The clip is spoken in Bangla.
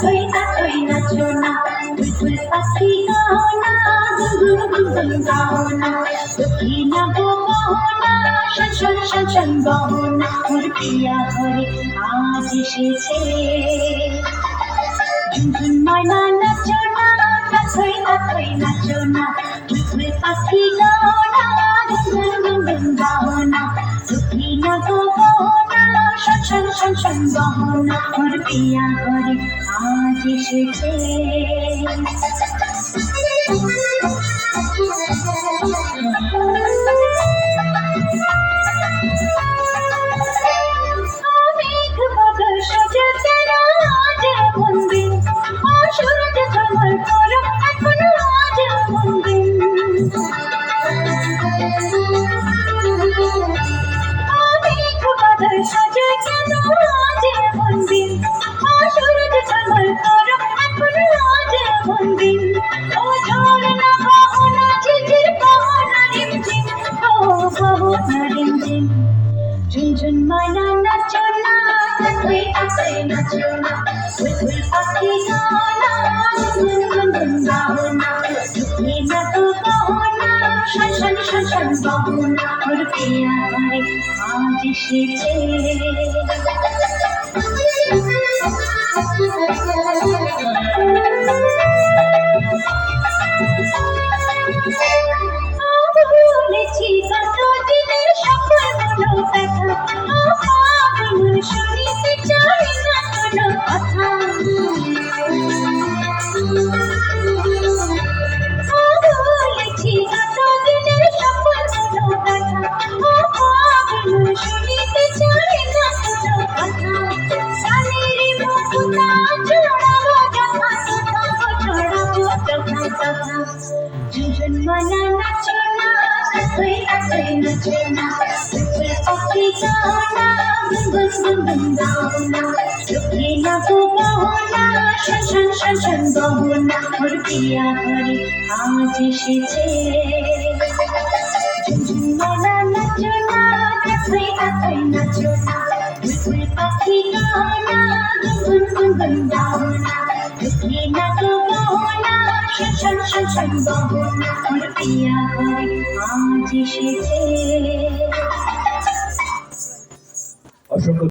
তাতই তাতই নাচো না বুলবুল পাখি গাও না গুন গুন গুন গাও না দুঃখী না গো গহনা শন শন গহনা মোর প্রিয়া ঘরে আজ এসেছে ঝুনঝুন ময়না নাচো না তাতই তাতই নাচো না বুলবুল পাখি গাও শন শন গহনা মোর ঘরে আজ এসেছে। ও বাহনা রিমঝিম ঝুনঝুন মানা নাচো না তাতই তাতই নাচো না বুলবুল পাখি গানা গুন গুন গুন গাও না দুঃখী না তো গাও না শন শন গাও না ওর প্রিয়া আজ এসেছে ঝুনঝুন মানা নাচো না তাতই তাতই নাচো না বুলবুল পাখি গাও না গুন গুন গুন গুন গাও না দুঃখী না গো গাও না শন শন শন শন গাও না মোর প্রিয়া ঘরে আজ এসেছে ঝুনঝুন মানা মোর অসংখ্য